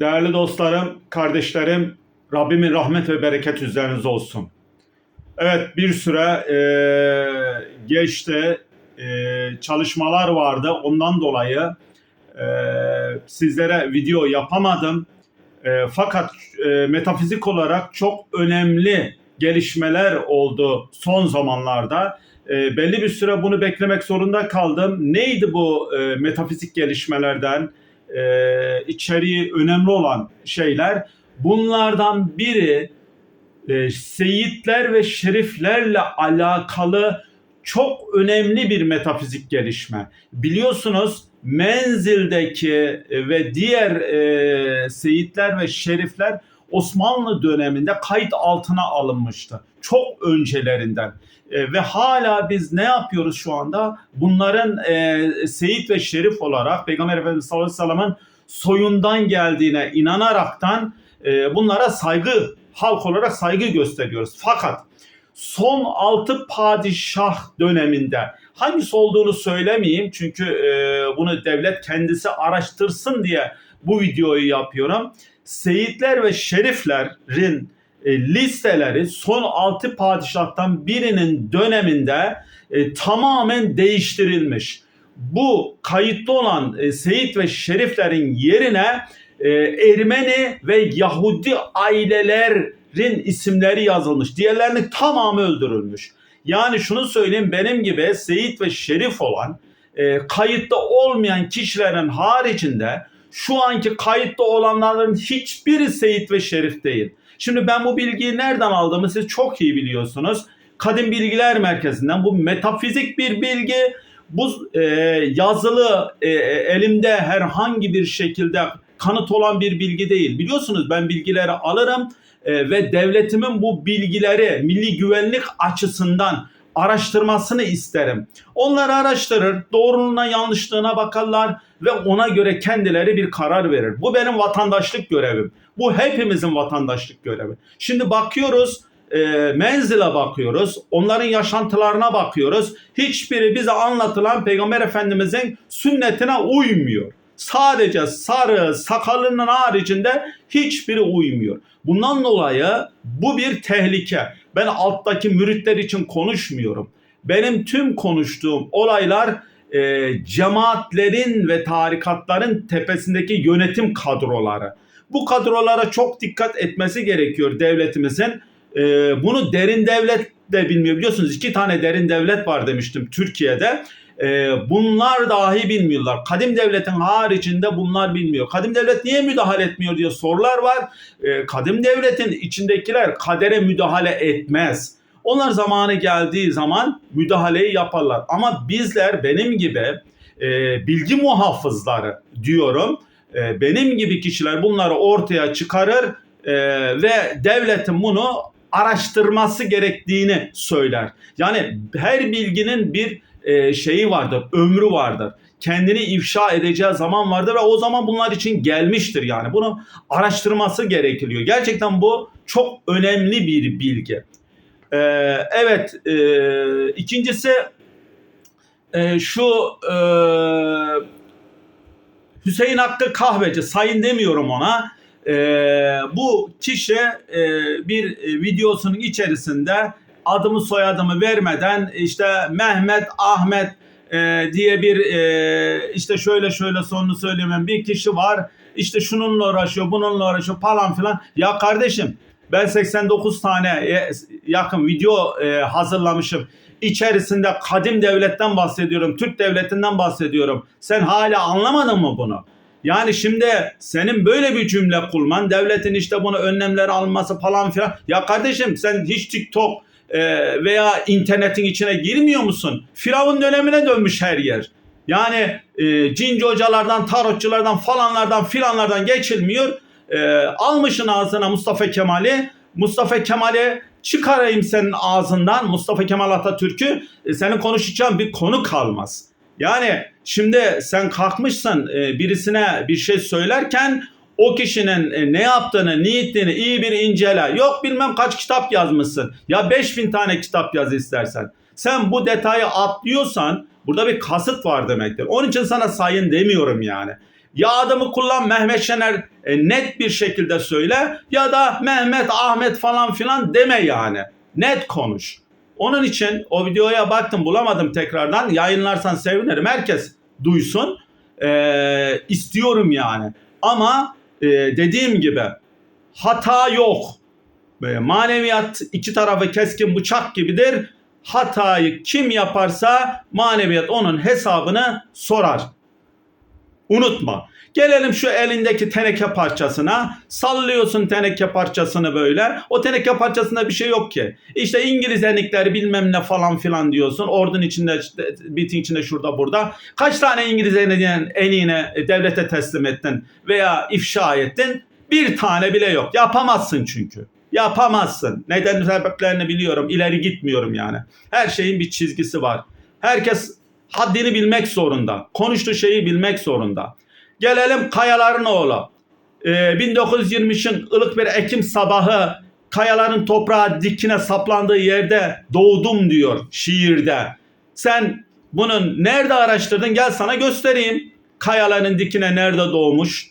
Değerli dostlarım, kardeşlerim, Rabbimin rahmet ve bereket üzerinize olsun. Evet bir süre e, geçti, e, çalışmalar vardı. Ondan dolayı e, sizlere video yapamadım. E, fakat e, metafizik olarak çok önemli gelişmeler oldu son zamanlarda. E, belli bir süre bunu beklemek zorunda kaldım. Neydi bu e, metafizik gelişmelerden? E, içeriği önemli olan şeyler. Bunlardan biri e, seyitler ve şeriflerle alakalı çok önemli bir metafizik gelişme. Biliyorsunuz menzildeki ve diğer e, seyitler ve şerifler Osmanlı döneminde kayıt altına alınmıştı. Çok öncelerinden. E, ve hala biz ne yapıyoruz şu anda? Bunların e, seyit ve şerif olarak Peygamber Efendimiz sallallahu aleyhi ve sellem'in soyundan geldiğine inanaraktan e, bunlara saygı, halk olarak saygı gösteriyoruz. Fakat son altı padişah döneminde hangisi olduğunu söylemeyeyim çünkü e, bunu devlet kendisi araştırsın diye bu videoyu yapıyorum. Seyitler ve şeriflerin e, listeleri son 6 padişahtan birinin döneminde e, tamamen değiştirilmiş. Bu kayıtlı olan e, Seyit ve Şeriflerin yerine e, Ermeni ve Yahudi ailelerin isimleri yazılmış. Diğerlerinin tamamı öldürülmüş. Yani şunu söyleyeyim benim gibi Seyit ve Şerif olan e, kayıtta olmayan kişilerin haricinde şu anki kayıtta olanların hiçbiri Seyit ve Şerif değil. Şimdi ben bu bilgiyi nereden aldığımı siz çok iyi biliyorsunuz. Kadim Bilgiler Merkezi'nden bu metafizik bir bilgi. Bu e, yazılı e, elimde herhangi bir şekilde kanıt olan bir bilgi değil. Biliyorsunuz ben bilgileri alırım e, ve devletimin bu bilgileri milli güvenlik açısından araştırmasını isterim. Onlar araştırır, doğruluğuna yanlışlığına bakarlar ve ona göre kendileri bir karar verir. Bu benim vatandaşlık görevim. Bu hepimizin vatandaşlık görevi. Şimdi bakıyoruz, e, menzile bakıyoruz, onların yaşantılarına bakıyoruz. Hiçbiri bize anlatılan Peygamber Efendimizin sünnetine uymuyor. Sadece sarı, sakalının haricinde hiçbiri uymuyor. Bundan dolayı bu bir tehlike. Ben alttaki müritler için konuşmuyorum. Benim tüm konuştuğum olaylar e, cemaatlerin ve tarikatların tepesindeki yönetim kadroları. Bu kadrolara çok dikkat etmesi gerekiyor devletimizin. E, bunu derin devlet de bilmiyor. Biliyorsunuz iki tane derin devlet var demiştim Türkiye'de. E, bunlar dahi bilmiyorlar. Kadim devletin haricinde bunlar bilmiyor. Kadim devlet niye müdahale etmiyor diye sorular var. E, kadim devletin içindekiler kadere müdahale etmez. Onlar zamanı geldiği zaman müdahaleyi yaparlar. Ama bizler benim gibi e, bilgi muhafızları diyorum. E, benim gibi kişiler bunları ortaya çıkarır e, ve devletin bunu araştırması gerektiğini söyler. Yani her bilginin bir e, şeyi vardır, ömrü vardır. Kendini ifşa edeceği zaman vardır ve o zaman bunlar için gelmiştir yani. Bunu araştırması gerekiyor. Gerçekten bu çok önemli bir bilgi. Ee, evet, e, ikincisi e, şu e, Hüseyin Hakkı Kahveci, sayın demiyorum ona. E, bu kişi e, bir e, videosunun içerisinde adımı soyadımı vermeden işte Mehmet, Ahmet e, diye bir e, işte şöyle şöyle sonunu söylemem bir kişi var. İşte şununla uğraşıyor, bununla uğraşıyor falan filan. Ya kardeşim ben 89 tane e, yakın video e, hazırlamışım. İçerisinde kadim devletten bahsediyorum, Türk devletinden bahsediyorum. Sen hala anlamadın mı bunu? Yani şimdi senin böyle bir cümle kurman, devletin işte bunu önlemler alması falan filan. Ya kardeşim sen hiç TikTok veya internetin içine girmiyor musun? Firavun dönemine dönmüş her yer. Yani e, cinci hocalardan, tarotçulardan falanlardan filanlardan geçilmiyor. E, almışın ağzına Mustafa Kemal'i. Mustafa Kemal'i çıkarayım senin ağzından Mustafa Kemal Atatürk'ü e, senin konuşacağın bir konu kalmaz. Yani şimdi sen kalkmışsın e, birisine bir şey söylerken o kişinin e, ne yaptığını, niyetini iyi bir incele. Yok bilmem kaç kitap yazmışsın. Ya 5000 tane kitap yaz istersen. Sen bu detayı atlıyorsan burada bir kasıt var demektir. Onun için sana sayın demiyorum yani. Ya adımı kullan Mehmet Şener e, net bir şekilde söyle ya da Mehmet, Ahmet falan filan deme yani. Net konuş. Onun için o videoya baktım bulamadım tekrardan. Yayınlarsan sevinirim. Herkes duysun. Ee, istiyorum yani. Ama e, dediğim gibi hata yok. Böyle maneviyat iki tarafı keskin bıçak gibidir. Hatayı kim yaparsa maneviyat onun hesabını sorar. Unutma. Gelelim şu elindeki teneke parçasına. Sallıyorsun teneke parçasını böyle. O teneke parçasında bir şey yok ki. İşte İngiliz enikleri bilmem ne falan filan diyorsun. Ordun içinde, bitin içinde şurada burada. Kaç tane İngiliz eniğine devlete teslim ettin veya ifşa ettin? Bir tane bile yok. Yapamazsın çünkü. Yapamazsın. Neden sebeplerini biliyorum. İleri gitmiyorum yani. Her şeyin bir çizgisi var. Herkes haddini bilmek zorunda. Konuştuğu şeyi bilmek zorunda. Gelelim Kayaların oğlu. Ee, 1923'ün ılık bir Ekim sabahı kayaların toprağa dikine saplandığı yerde doğdum diyor şiirde. Sen bunun nerede araştırdın gel sana göstereyim. Kayaların dikine nerede doğmuş?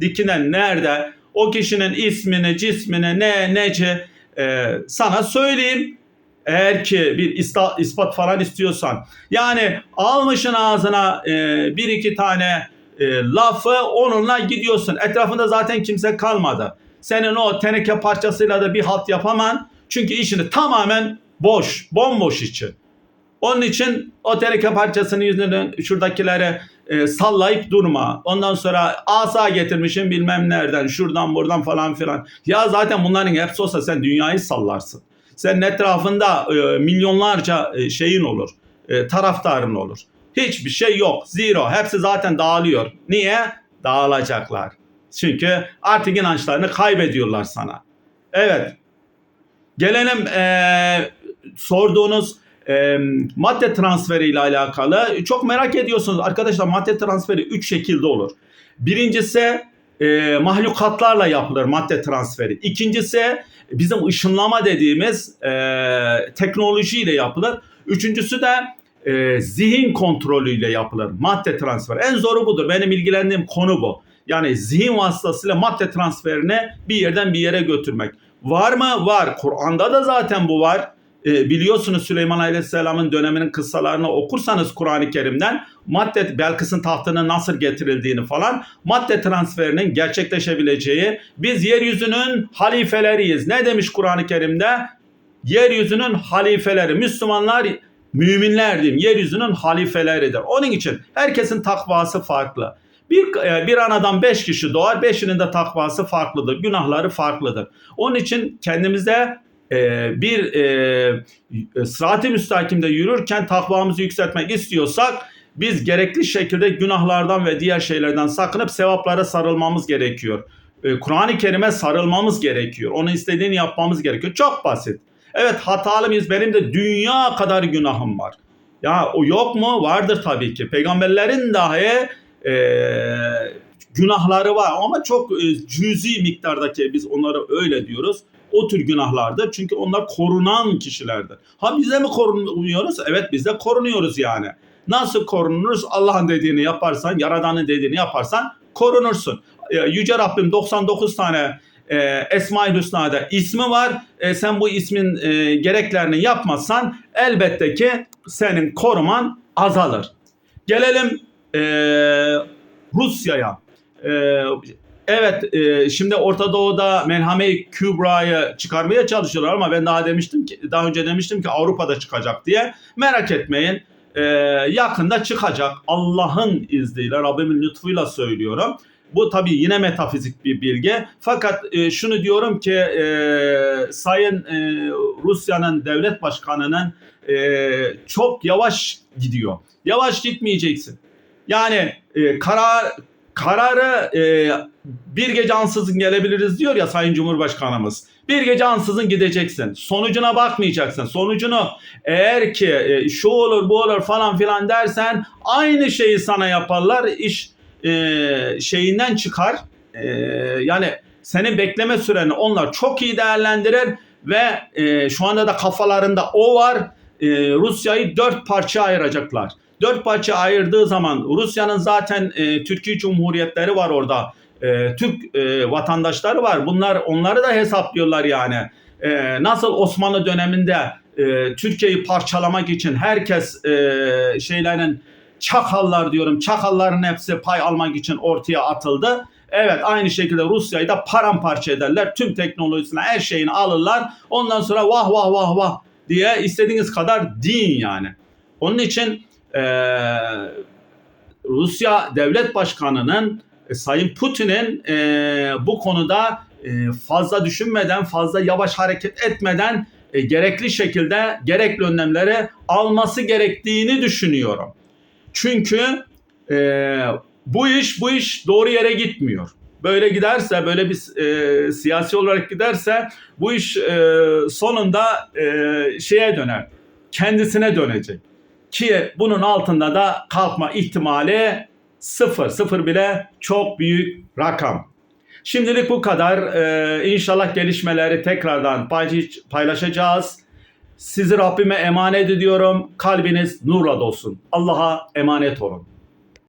Dikine nerede? O kişinin ismini, cismini, ne, nece e, sana söyleyeyim. Eğer ki bir ispat falan istiyorsan. Yani almışın ağzına e, bir iki tane e, lafı onunla gidiyorsun. Etrafında zaten kimse kalmadı. Senin o teneke parçasıyla da bir halt yapaman. Çünkü işini tamamen boş, bomboş için. Onun için o teneke parçasının yüzünden şuradakileri e, sallayıp durma. Ondan sonra asa getirmişim bilmem nereden, şuradan buradan falan filan. Ya zaten bunların hepsi olsa sen dünyayı sallarsın. Senin etrafında e, milyonlarca e, şeyin olur, e, taraftarın olur. Hiçbir şey yok. Zero. Hepsi zaten dağılıyor. Niye? Dağılacaklar. Çünkü artık inançlarını kaybediyorlar sana. Evet. Gelelim eee, sorduğunuz eee, madde transferi ile alakalı. Çok merak ediyorsunuz. Arkadaşlar madde transferi 3 şekilde olur. Birincisi eee, mahlukatlarla yapılır madde transferi. İkincisi bizim ışınlama dediğimiz eee teknolojiyle yapılır. Üçüncüsü de e, zihin kontrolüyle yapılır madde transferi. En zoru budur. Benim ilgilendiğim konu bu. Yani zihin vasıtasıyla madde transferini bir yerden bir yere götürmek. Var mı? Var. Kur'an'da da zaten bu var. E, biliyorsunuz Süleyman Aleyhisselam'ın döneminin kıssalarını okursanız Kur'an-ı Kerim'den madde Belkıs'ın tahtına nasıl getirildiğini falan madde transferinin gerçekleşebileceği biz yeryüzünün halifeleriyiz. Ne demiş Kur'an-ı Kerim'de? Yeryüzünün halifeleri. Müslümanlar müminler diyeyim yeryüzünün halifeleridir. Onun için herkesin takvası farklı. Bir, e, bir anadan beş kişi doğar, beşinin de takvası farklıdır, günahları farklıdır. Onun için kendimize e, bir e, sırat-ı müstakimde yürürken takvamızı yükseltmek istiyorsak biz gerekli şekilde günahlardan ve diğer şeylerden sakınıp sevaplara sarılmamız gerekiyor. E, Kur'an-ı Kerim'e sarılmamız gerekiyor. Onun istediğini yapmamız gerekiyor. Çok basit. Evet hatalı mıyız? Benim de dünya kadar günahım var. Ya o yok mu? Vardır tabii ki. Peygamberlerin dahi e, günahları var ama çok e, cüzi miktardaki biz onlara öyle diyoruz. O tür günahlardır. Çünkü onlar korunan kişilerdir. Ha bize mi korunuyoruz? Evet biz de korunuyoruz yani. Nasıl korunuruz? Allah'ın dediğini yaparsan, Yaradan'ın dediğini yaparsan korunursun. E, Yüce Rabbim 99 tane e, Esma-i Hüsna'da ismi var. E, sen bu ismin e, gereklerini yapmazsan elbette ki senin koruman azalır. Gelelim e, Rusya'ya. E, evet e, şimdi Orta Doğu'da Melhame-i Kübra'yı çıkarmaya çalışıyorlar ama ben daha demiştim ki daha önce demiştim ki Avrupa'da çıkacak diye. Merak etmeyin. E, yakında çıkacak. Allah'ın izniyle, Rabbimin lütfuyla söylüyorum. Bu tabii yine metafizik bir bilgi. Fakat e, şunu diyorum ki e, Sayın e, Rusya'nın devlet başkanının e, çok yavaş gidiyor. Yavaş gitmeyeceksin. Yani e, karar kararı e, bir gece ansızın gelebiliriz diyor ya Sayın Cumhurbaşkanımız. Bir gece ansızın gideceksin. Sonucuna bakmayacaksın. Sonucunu eğer ki e, şu olur bu olur falan filan dersen aynı şeyi sana yaparlar. İş e, şeyinden çıkar. E, yani senin bekleme süreni onlar çok iyi değerlendirir ve e, şu anda da kafalarında o var. E, Rusya'yı dört parça ayıracaklar. Dört parça ayırdığı zaman Rusya'nın zaten e, Türkiye Cumhuriyetleri var orada. E, Türk e, vatandaşları var. Bunlar onları da hesaplıyorlar yani. E, nasıl Osmanlı döneminde e, Türkiye'yi parçalamak için herkes e, şeylerin çakallar diyorum çakalların hepsi pay almak için ortaya atıldı. Evet aynı şekilde Rusya'yı da paramparça ederler. Tüm teknolojisine her şeyini alırlar. Ondan sonra vah vah vah vah diye istediğiniz kadar deyin yani. Onun için eee, Rusya Devlet Başkanı'nın e, Sayın Putin'in eee, bu konuda eee, fazla düşünmeden, fazla yavaş hareket etmeden e, gerekli şekilde gerekli önlemleri alması gerektiğini düşünüyorum. Çünkü e, bu iş bu iş doğru yere gitmiyor. Böyle giderse, böyle bir e, siyasi olarak giderse bu iş e, sonunda e, şeye döner, kendisine dönecek. Ki bunun altında da kalkma ihtimali sıfır, sıfır bile çok büyük rakam. Şimdilik bu kadar. Ee, inşallah gelişmeleri tekrardan paylaş- paylaşacağız. Sizi Rabbime emanet ediyorum. Kalbiniz nurla dolsun. Allah'a emanet olun.